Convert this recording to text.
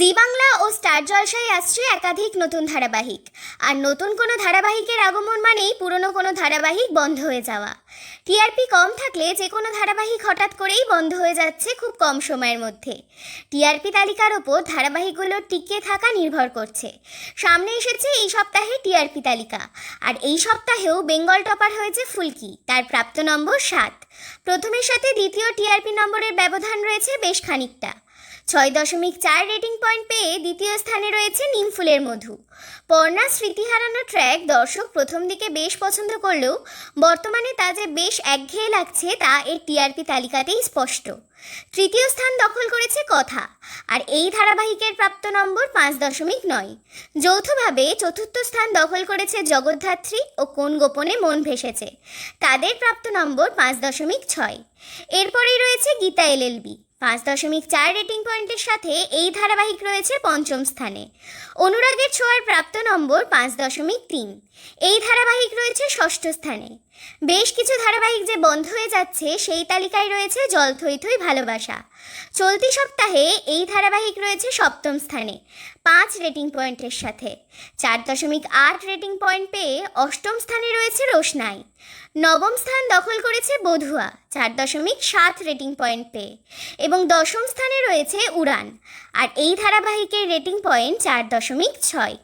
জি বাংলা ও star জলসায় আসছে একাধিক নতুন ধারাবাহিক। আর নতুন কোনো ধারাবাহিকের আগমন মানেই পুরনো কোনো ধারাবাহিক বন্ধ হয়ে যাওয়া। টিআরপি কম থাকলে যে কোনো ধারাবাহিক হঠাৎ করেই বন্ধ হয়ে যাচ্ছে খুব কম সময়ের মধ্যে। টিআরপি তালিকার ওপর ধারাবাহিকগুলোর টিকে থাকা নির্ভর করছে। সামনে এসেছে এই সপ্তাহে টিআরপি তালিকা। আর এই সপ্তাহেও বেঙ্গল টপার হয়েছে ফুলকি, তার প্রাপ্ত নম্বর সাত। প্রথমের সাথে দ্বিতীয় টিআরপি নম্বরের ব্যবধান রয়েছে বেশ খানিকটা। ছয় দশমিক চার রেটিং পয়েন্ট পেয়ে দ্বিতীয় স্থানে রয়েছে নিমফুলের মধু। পর্ণা স্মৃতি হারানো ট্র্যাক দর্শক প্রথম দিকে বেশ পছন্দ করলেও বর্তমানে তা যে বেশ একঘেয়ে লাগছে তা এর টিআরপি তালিকাতেই স্পষ্ট। তৃতীয় স্থান দখল করেছে কথা, আর এই ধারাবাহিকের প্রাপ্ত নম্বর পাঁচ দশমিক নয়। যৌথভাবে চতুর্থ স্থান দখল করেছে জগদ্ধাত্রী ও কোন গোপনে মন ভেসেছে, তাদের প্রাপ্ত নম্বর পাঁচ দশমিক ছয়। এরপরেই রয়েছে গীতা এলএলবি পাঁচ দশমিক চার রেটিং পয়েন্টের সাথে এই ধারাবাহিক রয়েছে পঞ্চম স্থানে। অনুরাগের ছোঁয়ার প্রাপ্ত নম্বর পাঁচ দশমিক তিন। এই ধারাবাহিক রয়েছে ষষ্ঠ স্থানে। বেশ কিছু ধারাবাহিক যে বন্ধ হয়ে যাচ্ছে, সেই তালিকায় রয়েছে জল থই থই ভালোবাসা। চলতি সপ্তাহে এই ধারাবাহিক রয়েছে সপ্তম স্থানে, পাঁচ রেটিং পয়েন্টের সাথে। চার দশমিক আট রেটিং পয়েন্ট পেয়ে অষ্টম স্থানে রয়েছে রোশনাই। নবম স্থান দখল করেছে বধুয়া, চার দশমিক সাত রেটিং পয়েন্ট পেয়ে এবং দশম স্থানে রয়েছে উড়ান, আর এই ধারাবাহিকের রেটিং পয়েন্ট চার দশমিক ছয়।